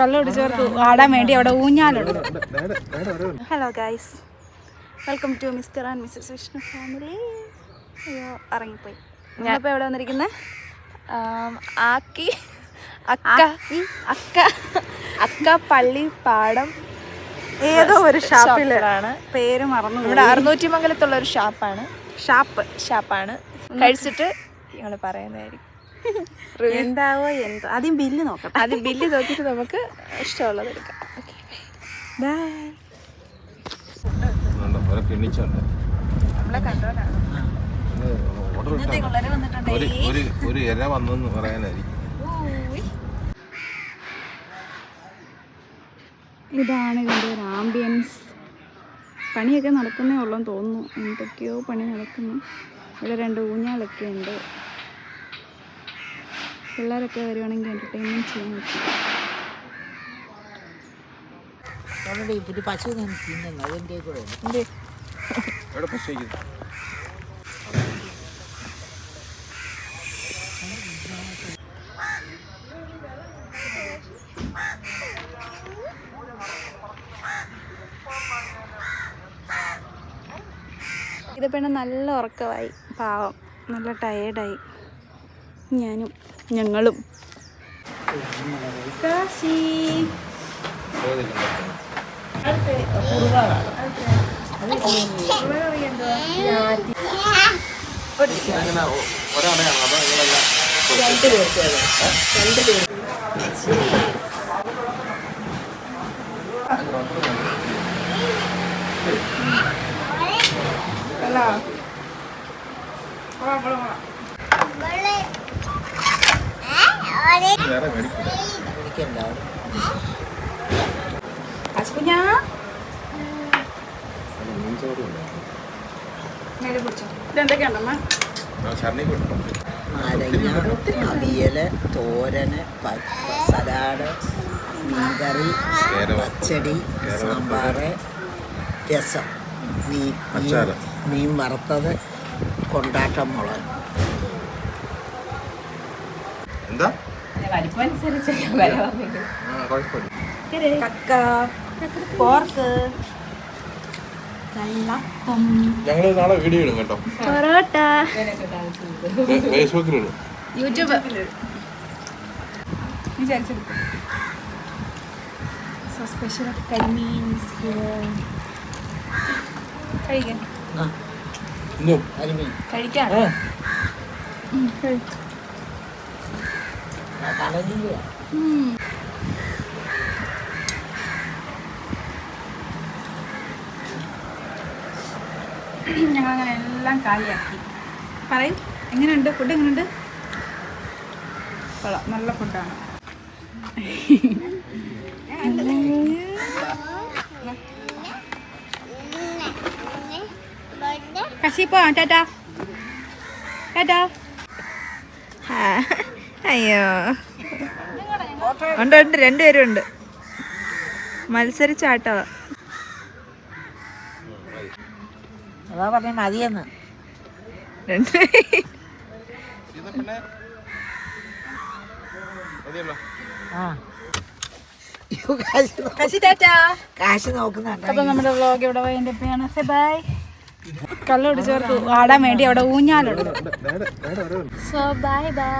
കള്ളുടിച്ചവർക്ക് ആടാൻ വേണ്ടി അവിടെ ഊഞ്ഞാലുണ്ട് hello guys welcome to Mister and Missus Vishnu family അയ്യോ ഇറങ്ങിപ്പോയി. ഞാനിപ്പോൾ എവിടെ വന്നിരിക്കുന്നത് ആക്കി അക്ക. അക്ക. അക്ക പള്ളി പാടം ഏതോ ഒരു ഷാപ്പിലാണ്. പേര് മറന്നു ഇവിടെ അറുന്നൂറ്റി മംഗലത്തുള്ള ഒരു ഷാപ്പാണ്. ഷാപ്പ്. ഷാപ്പാണ്. കഴിച്ചിട്ട് ഞങ്ങൾ പറയുന്നതായിരിക്കും. എന്താവോ എന്തോ. ആദ്യം ബില്ല് നോക്കാം ആദ്യം ബില്ല് നോക്കിയിട്ട് നമുക്ക് ഇഷ്ടമുള്ളത് എടുക്കാം. ഓക്കെ ബൈ കിണിച്ചുണ്ട് നമ്മളെ കണ്ടോണ്ടാണ് ഓർഡർ ഒരു ഒരു ഒരു ഇര വന്നെന്ന് പറയാനായിരിക്കും. ഇതാണ് ഇതിന്റെ ഒരു ആംബിയൻസ് പണിയൊക്കെ നടക്കുന്നേ ഉള്ളെന്ന് തോന്നുന്നു. എന്തൊക്കെയോ പണി നടക്കുന്നു. ഇവിടെ രണ്ട് ഊഞ്ഞാലൊക്കെ ഉണ്ട്. പിള്ളേരൊക്കെ വരുവാണെങ്കിൽ എന്റർടൈൻമെന്റ് ചെയ്യാൻ പറ്റും. പശു ഇത് പിന്നെ നല്ല ഉറക്കമായി. പാവം. നല്ല ടയേർഡായി ഞാനും. ഞങ്ങളും. കാശി. അങ്ങനെ ഒരാളെയാണോ അതോ നിങ്ങളെല്ലാം വേറെ അവിയൽ തോരന് പച്ച സലാഡ് മീൻകറി പച്ചടി സാമ്പാറ് രസം. മീൻ. മീൻ വറുത്തത് കൊണ്ടാട്ടം മുളക്. എന്താ? ആ കുഴപ്പമില്ല. കക്ക പോർക്ക്. ഞങ്ങൾ നാളെ വീഡിയോ ഇടും കേട്ടോ. പൊറോട്ട. ഫേസ്ബുക്കിൽ ഇടും യൂട്യൂബ്. സോ സ്പെഷ്യൽ കഴിക്കാൻ. കരിമീൻ കഴിക്കാൻ. കലഞ്ഞില്ല ഞങ്ങളങ്ങനെ എല്ലാം കാലിയാക്കി. പറയും എങ്ങനെയുണ്ട്? ഫുഡ് എങ്ങനെയുണ്ട്? കൊള്ളാം നല്ല ഫുഡാണ് കശിപ്പോ ടാറ്റാ. ടാറ്റാ. അയ്യോ. ഉണ്ട് ഉണ്ട് രണ്ടുപേരും ഉണ്ട്. മത്സരിച്ചാട്ടോ. അതാ പറഞ്ഞ മതിയെന്ന്. കാശ് നോക്കുന്നുണ്ട്. അപ്പൊ നമ്മുടെ വ്ലോഗ് ഇവിടെ വൈകിട്ട് സെ ബൈ. കള്ളുടിച്ചവർക്ക് ആടാൻ വേണ്ടി അവിടെ ഊഞ്ഞാലുണ്ട് സോ ബൈ ബൈ